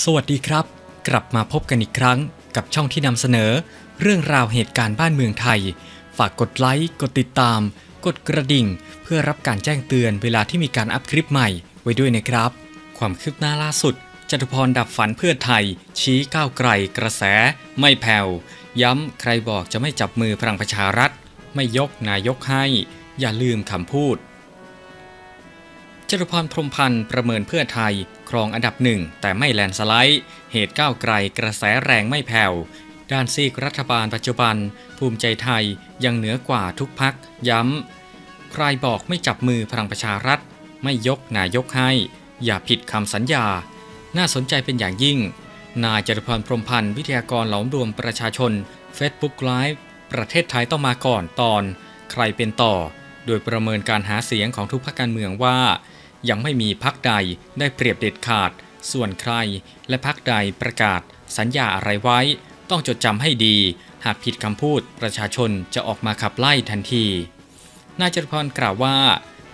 สวัสดีครับ กลับมาพบกันอีกครั้งกับช่องที่นำเสนอ เรื่องราวเหตุการณ์บ้านเมืองไทย ฝากกดไลค์ กดติดตาม กดกระดิ่ง เพื่อรับการแจ้งเตือนเวลาที่มีการอัพคลิปใหม่ไว้ด้วยนะครับ ความคืบหน้าล่าสุดจตุพรดับฝันเพื่อไทย ชี้ก้าวไกล กระแส ไม่แผ่ว ย้ำใครบอกจะไม่จับมือพลังประชารัฐ ไม่ยกนายกให้ อย่าลืมคำพูดจตุพรพรมพันธ์ประเมินเพื่อไทย ครองอันดับหนึ่งแต่ไม่แลนสไลด์ เหตุก้าวไกลกระแสแรงไม่แผ่ว ด้านซีกรัฐบาลปัจจุบัน ภูมิใจไทยยังเหนือกว่าทุกพักย้ำ ใครบอกไม่จับมือพลังประชารัฐ ไม่ยกนายกให้ อย่าผิดคำสัญญา น่าสนใจเป็นอย่างยิ่ง นายจตุพรพรมพันธ์วิทยากรเหลอมรวมประชาชน Facebook Live ประเทศไทยต้องมาก่อนตอน ใครเป็นต่อ โดยประเมินการหาเสียงของทุกพรรคการเมืองว่า ยังไม่มีพักใดได้เปรียบเด็ดขาด ส่วนใครและพักใดประกาศ สัญญาอะไรไว้ ต้องจดจำให้ดี หากผิดคำพูดประชาชนจะออกมาขับไล่ทันที นายจตุพรกล่าวว่า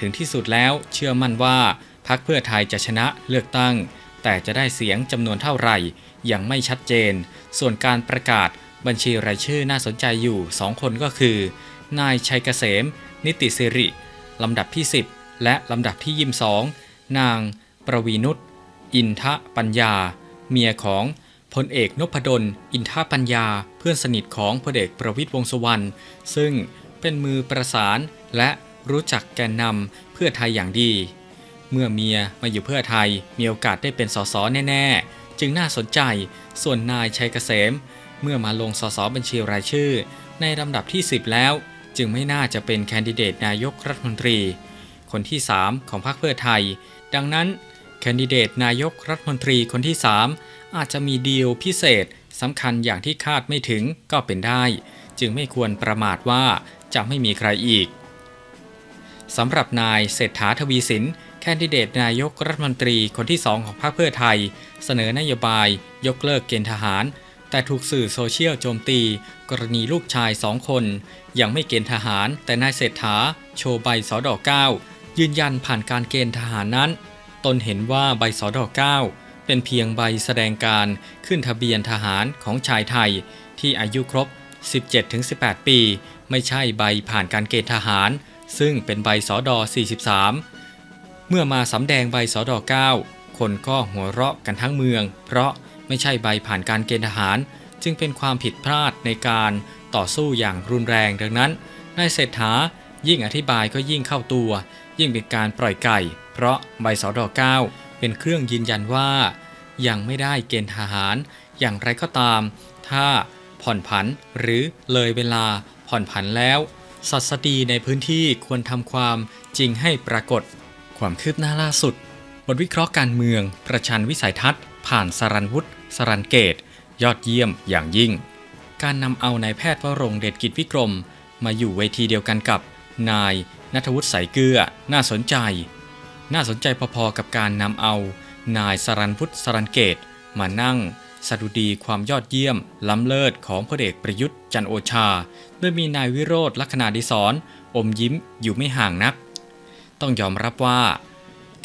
ถึงที่สุดแล้วเชื่อมั่นว่าพักเพื่อไทยจะชนะเลือกตั้ง แต่จะได้เสียงจำนวนเท่าไหร่ยังไม่ชัดเจน ส่วนการประกาศบัญชีรายชื่อน่าสนใจอยู่2คนก็คือ นายชัยเกษม นิติสิริลำดับที่ 10 และลำดับที่ยิมสองนาง ประวีนุชอินทะปัญญา เมียของพลเอกนพดล อินทะปัญญา เพื่อนสนิทของพลเอกประวิตยวงสุวรรณ ซึ่งเป็นมือประสานและรู้จักแกนนำเพื่อไทยอย่างดี เมื่อเมียมาอยู่เพื่อไทยมีโอกาสได้เป็นสสแน่ ๆ จึงน่าสนใจ ส่วนนายชัยเกษม เมื่อมาลงสสบัญชีรายชื่อ ในลำดับที่ 10 แล้ว จึงไม่น่าจะเป็นแคนดิเดตนายกรัฐมนตรี คนที่ 3 ของพรรคเพื่อไทย ดังนั้น แคนดิเดตนายกรัฐมนตรีคนที่ 3 อาจจะมีดีลพิเศษสำคัญอย่างที่คาดไม่ถึงก็เป็นได้ จึงไม่ควรประมาทว่าจะไม่มีใครอีกสำหรับนายเศรษฐาทวีสินแคนดิเดตนายกรัฐมนตรีคนที่ 2 ของพรรคเพื่อไทย เสนอนโยบาย ยกเลิกเกณฑ์ทหาร แต่ถูกสื่อโซเชียลโจมตี กรณีลูกชายสองคน ยังไม่เกณฑ์ทหาร แต่นายเศรษฐา โชว์ใบสอดอ9 ยืนยันผ่านการเกณฑ์ทหารนั้น ตนเห็นว่าใบสอดอ9เป็นเพียงใบแสดงการขึ้นทะเบียนทหารของชายไทย ที่อายุครบ 17-18 ปี ไม่ใช่ใบผ่านการเกณฑ์ทหาร ซึ่งเป็นใบสอดอ43 เมื่อมาสำแดงใบสอดอ9คนก็หัวเราะกันทั้งเมือง เพราะไม่ใช่ใบผ่านการเกณฑ์ทหาร จึงเป็นความผิดพลาดในการต่อสู้อย่างรุนแรงดังนั้นนายเศรษฐายิ่งอธิบายก็ยิ่งเข้าตัว ยิ่งเป็นการปล่อยไก่ เพราะใบสอดอ9เป็นเครื่องยืนยันว่า ยังไม่ได้เกณฑ์ทหาร อย่างไรก็ตาม ถ้าผ่อนผันหรือเลยเวลาผ่อนผันแล้วสัสดีในพื้นที่ควรทำความจริงให้ปรากฏ ความคืบหน้าล่าสุดบทวิเคราะห์การเมือง ประชันวิสัยทัศน์ ผ่านสรันวุฒิสรันเกต ยอดเยี่ยมอย่างยิ่ง การนำเอานายแพทย์วรงเดชกิจวิกรม มาอยู่เวทีเดียวกันกับ นาย นัทวุฒิใสเกลือ น่าสนใจ น่าสนใจพอๆกับการนำเอา นายสรันพุทธสรันเกต มานั่งสดุดีความยอดเยี่ยม ล้ำเลิศของพลเอกประยุทธ์จันโอชา โดยมีนายวิโรธลักษณะดิศรอมยิ้มอยู่ไม่ห่างนัก ต้องยอมรับว่า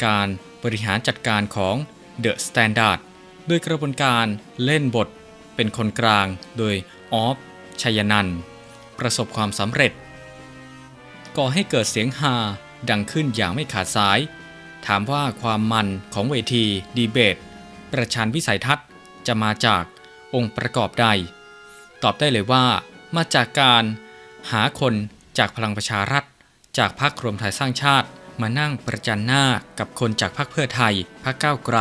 การบริหารจัดการของ The Standard โดยกระบวนการเล่นบทเป็นคนกลางโดยออฟชัยนัน ประสบความสำเร็จ ก่อให้เกิดเสียงฮาดังขึ้นอย่างไม่ขาดสาย ถามว่าความมันของเวทีดีเบต ประชันวิสัยทัศน์จะมาจากองค์ประกอบใด ตอบได้เลยว่า มาจากการหาคนจากพลังประชารัฐ จากพรรครวมไทยสร้างชาติ มานั่งประจันหน้ากับคนจากพรรคเพื่อไทยพรรคก้าวไกล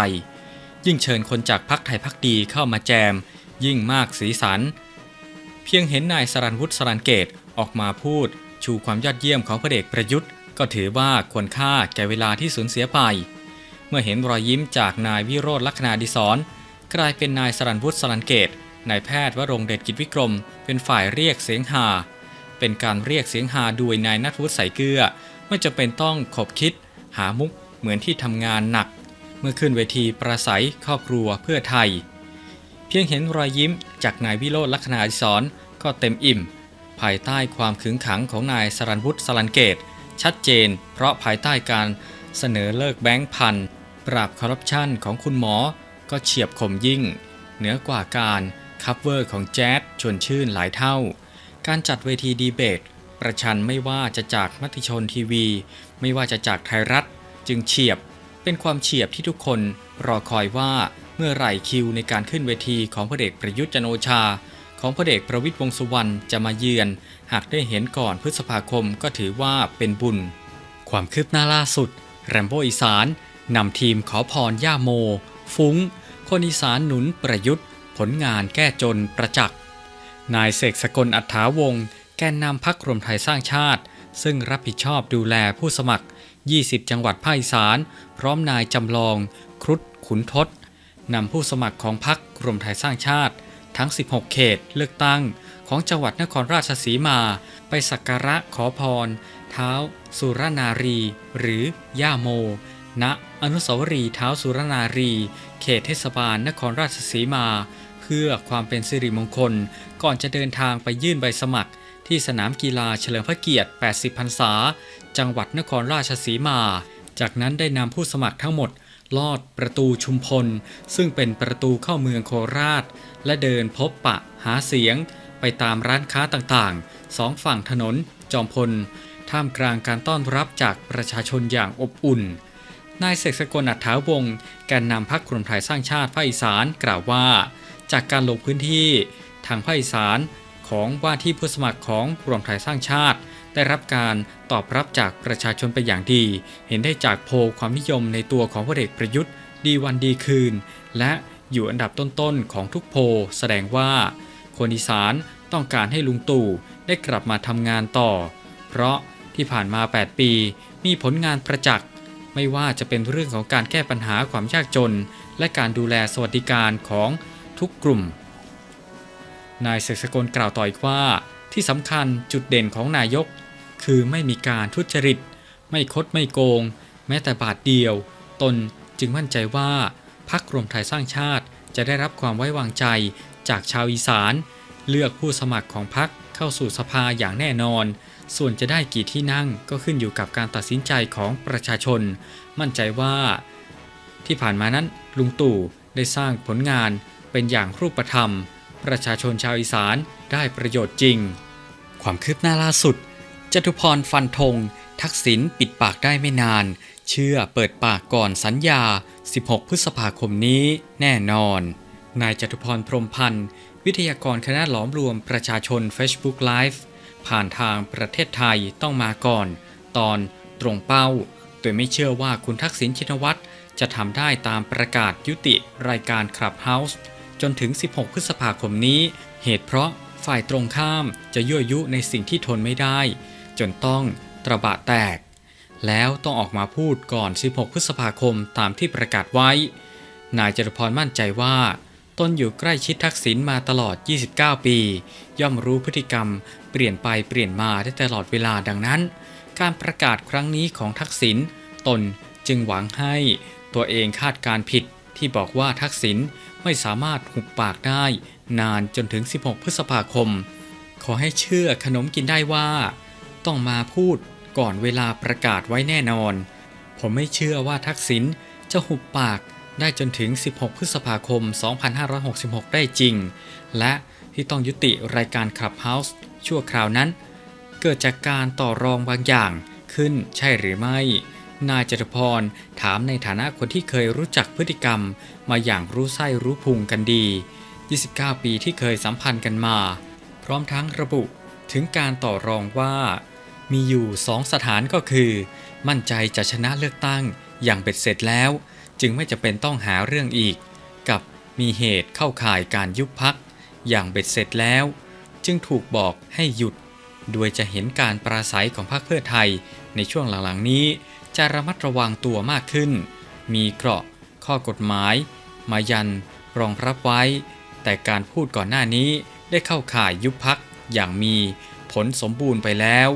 ยิ่งเชิญคนจากพรรคไทยพักดีเข้ามาแจม ยิ่งมากสีสัน เพียงเห็นนายสรันวุฒิสรันเกตออกมาพูด ชูความยอดเยี่ยมของพระเอกประยุทธ์ ก็ถือว่าควรค่าแก่เวลาที่สูญเสียไป เมื่อเห็นรอยยิ้มจากนายวิโรธลักษณะดิศรกลายเป็นนายสรันวุฒิสรันเกตนายแพทย์วรงเดชกิจวิกรม เป็นฝ่ายเรียกเสียงฮาเป็นการเรียกเสียงฮาโดยนายนัทวุฒิสเกลือไม่จำเป็นต้องขบคิด หามุกเหมือนที่ทำงานหนัก เมื่อขึ้นเวทีประสัยครอบครัวเพื่อไทย เพียงเห็นรอยยิ้มจากนายวิโรธลักษณะดิศรก็เต็มอิ่ม ภายใต้ความขึงขังของนายสรันวุฒิสรันเกต ชัดเจน เพราะภายใต้การเสนอเลิกแบงค์พันปราบคอร์รัปชันของคุณหมอ ก็เฉียบคมยิ่ง เหนือกว่าการคัฟเวอร์ของแจ๊ดชวนชื่นหลายเท่า การจัดเวทีดีเบต ประชันไม่ว่าจะจากมติชนทีวี ไม่ว่าจะจากไทยรัฐ จึงเฉียบ เป็นความเฉียบที่ทุกคนรอคอยว่าเมื่อไหร่คิวในการขึ้นเวทีของพลเอกประยุทธ์จันโอชา ของพลเอกประวิตยวงษ์สุวรรณจะมาเยือน หากได้เห็นก่อนพฤษภาคมก็ถือว่าเป็นบุญ ความคืบหน้าล่าสุด แรมโบอีสานนำทีมขอพรย่าโม ฟุ้ง คนอีสานหนุนประยุทธ์ ผลงานแก้จนประจักษ์ นายเสกสกลอัฏฐาวงศ์แกนนำพักรวมไทยสร้างชาติ ซึ่งรับผิดชอบดูแลผู้สมัคร 20 จังหวัดภาคอีสาน พร้อมนายจำลอง ครุฑขุนทศนำผู้สมัครของพักรวมไทยสร้างชาติ ทั้ง 16 เขตเลือกตั้งของจังหวัดนครราชสีมา ไปสักการะขอพร เท้า สุรนารี หรือย่าโม ณ อนุสาวรีย์เท้าสุรนารี เขตเทศบาลนครราชสีมา เพื่อความเป็นสิริมงคล ก่อนจะเดินทางไปยื่นใบสมัคร ที่สนามกีฬาเฉลิมพระเกียรติ 80 พรรษา จังหวัดนครราชสีมา จากนั้นได้นำผู้สมัครทั้งหมด ลอดประตูชุมพล ซึ่งเป็นประตูเข้าเมืองโคราช และเดินพบปะหาเสียง ไปตามร้านค้าต่างๆ สองฝั่งถนนจอมพล ท่ามกลางการต้อนรับจากประชาชนอย่างอบอุ่น นายเสกสกลอัฏฐาวงศ์แกนนำพักกลุ่มไทยสร้างชาติภาคอีสานกล่าวว่า จากการลงพื้นที่ทางภาคอีสานของว่าที่ผู้สมัครของรวมไทยสร้างชาติ ได้รับการตอบรับจากประชาชนเป็นอย่างดี เห็นได้จากโพลความนิยมในตัวของพลเอกประยุทธ์ ดีวันดีคืน และอยู่อันดับต้นๆของทุกโพลแสดงว่า คนอีสานต้องการให้ลุงตู่ได้กลับมาทำงานต่อ เพราะที่ผ่านมา 8 ปี มีผลงานประจักษ์ไม่ว่าจะเป็นเรื่องของการแก้ปัญหาความยากจน และการดูแลสวัสดิการของทุกกลุ่ม นายเสกสกลกล่าวต่ออีกว่า ที่สำคัญจุดเด่นของนายก คือไม่มีการทุจริต ไม่คดไม่โกง แม้แต่บาทเดียว ตนจึงมั่นใจว่าพักรวมไทยสร้างชาติ จะได้รับความไว้วางใจจากชาวอีสาน เลือกผู้สมัครของพักเข้าสู่สภาอย่างแน่นอน ส่วนจะได้กี่ที่นั่งก็ขึ้นอยู่กับการตัดสินใจของประชาชน มั่นใจว่า ที่ผ่านมานั้นลุงตู่ได้สร้างผลงานเป็นอย่างรูปธรรม ประชาชนชาวอีสานได้ประโยชน์จริง ความคืบหน้าล่าสุดจตุพรฟันธง ทักษิณปิดปากได้ไม่นาน เชื่อเปิดปากก่อนสัญญา 16 พฤษภาคมนี้แน่นอน นายจตุพรพรมพันธ์ วิทยากรคณะหลอมรวมประชาชน Facebook Live ผ่านทางประเทศไทยต้องมาก่อน ตอนตรงเป้า โดยไม่เชื่อว่าคุณทักษิณชินวัตรจะทำได้ตามประกาศยุติรายการ Clubhouse จนถึง 16 พฤษภาคมนี้ เหตุเพราะฝ่ายตรงข้ามจะยั่วยุในสิ่งที่ทนไม่ได้ จนต้องตระบะแตก แล้วต้องออกมาพูดก่อน 16 พฤษภาคมตามที่ประกาศไว้ นายจตุพรมั่นใจว่าตนอยู่ใกล้ชิดทักษิณมาตลอด 29 ปี ย่อมรู้พฤติกรรมเปลี่ยนไปเปลี่ยนมาได้ตลอดเวลาดังนั้น การประกาศครั้งนี้ของทักษิณตนจึงหวังให้ตัวเองคาดการผิดที่บอกว่าทักษิณ ไม่สามารถหุบปากได้ นานจนถึง 16 พฤษภาคม ขอให้เชื่อขนมกินได้ว่า ต้องมาพูดก่อนเวลาประกาศไว้แน่นอน ผมไม่เชื่อว่าทักษิณจะหุบปากได้จนถึง 16 พฤษภาคม 2566 ได้จริง และที่ต้องยุติรายการ Clubhouse ชั่วคราวนั้น เกิดจากการต่อรองบางอย่างขึ้นใช่หรือไม่ นายจตุพรถามในฐานะคนที่เคยรู้จักพฤติกรรม มาอย่างรู้ไส้รู้พุงกันดี 29 ปีที่เคยสัมพันธ์กันมา พร้อมทั้งระบุถึงการต่อรองว่า มีอยู่สองสถานก็คือ มั่นใจจะชนะเลือกตั้งอย่างเบ็ดเสร็จแล้ว จึงไม่จะเป็นต้องหาเรื่องอีก กับมีเหตุเข้าข่ายการยุบพักอย่างเบ็ดเสร็จแล้ว จึงถูกบอกให้หยุด โดยจะเห็นการปราศัยของพรรคเพื่อไทยในช่วงหลังๆนี้ จะระมัดระวังตัวมากขึ้น มีเกราะ ข้อกฎหมาย มายัน รองรับไว้ แต่การพูดก่อนหน้านี้ได้เข้าข่ายยุบพักอย่างมีผลสมบูรณ์ไปแล้ว